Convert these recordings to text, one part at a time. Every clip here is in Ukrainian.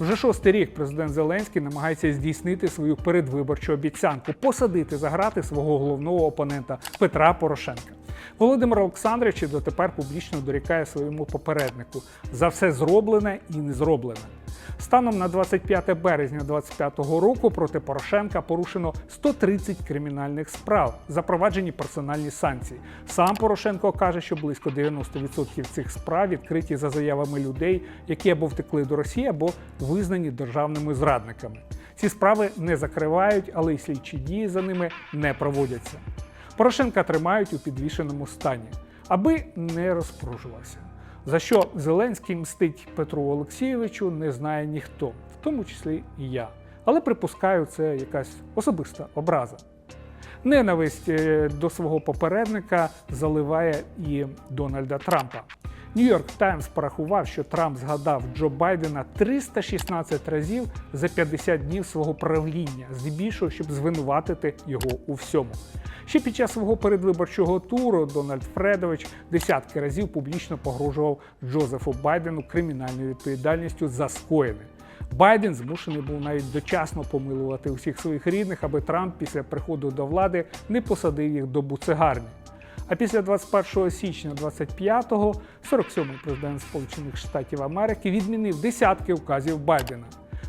Вже шостий рік президент Зеленський намагається здійснити свою передвиборчу обіцянку посадити за грати свого головного опонента Петра Порошенка. Володимир Олександрович дотепер публічно дорікає своєму попереднику за все зроблене і не зроблене. Станом на 25 березня 2025 року проти Порошенка порушено 130 кримінальних справ, запроваджені персональні санкції. Сам Порошенко каже, що близько 90% цих справ відкриті за заявами людей, які або втекли до Росії, або визнані державними зрадниками. Ці справи не закривають, але й слідчі дії за ними не проводяться. Порошенка тримають у підвішеному стані, аби не розпружувався. За що Зеленський мстить Петру Олексійовичу, не знає ніхто, в тому числі і я. Але припускаю, це якась особиста образа. Ненависть е, до свого попередника заливає і Дональда Трампа. Нью-Йорк Таймс порахував, що Трамп згадав Джо Байдена 316 разів за 50 днів свого правління, здебільшого, щоб звинуватити його у всьому. Ще під час свого передвиборчого туру Дональд Фредович десятки разів публічно погрожував Джозефу Байдену кримінальною відповідальністю за скоєне. Байден змушений був навіть дочасно помилувати усіх своїх рідних, аби Трамп після приходу до влади не посадив їх до буцегарні. А після 21 січня 25-го 47-й президент Сполучених Штатів Америки відмінив десятки указів Байдена.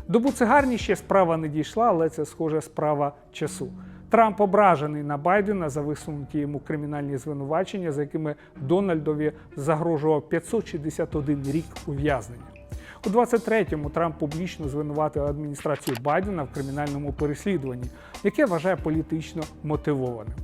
До буцегарні ще справа не дійшла, але це схоже справа часу. Трамп ображений на Байдена за висунуті йому кримінальні звинувачення, за якими Дональдові загрожував 561 рік ув'язнення. У 23-му Трамп публічно звинуватив адміністрацію Байдена в кримінальному переслідуванні, яке вважає політично мотивованим.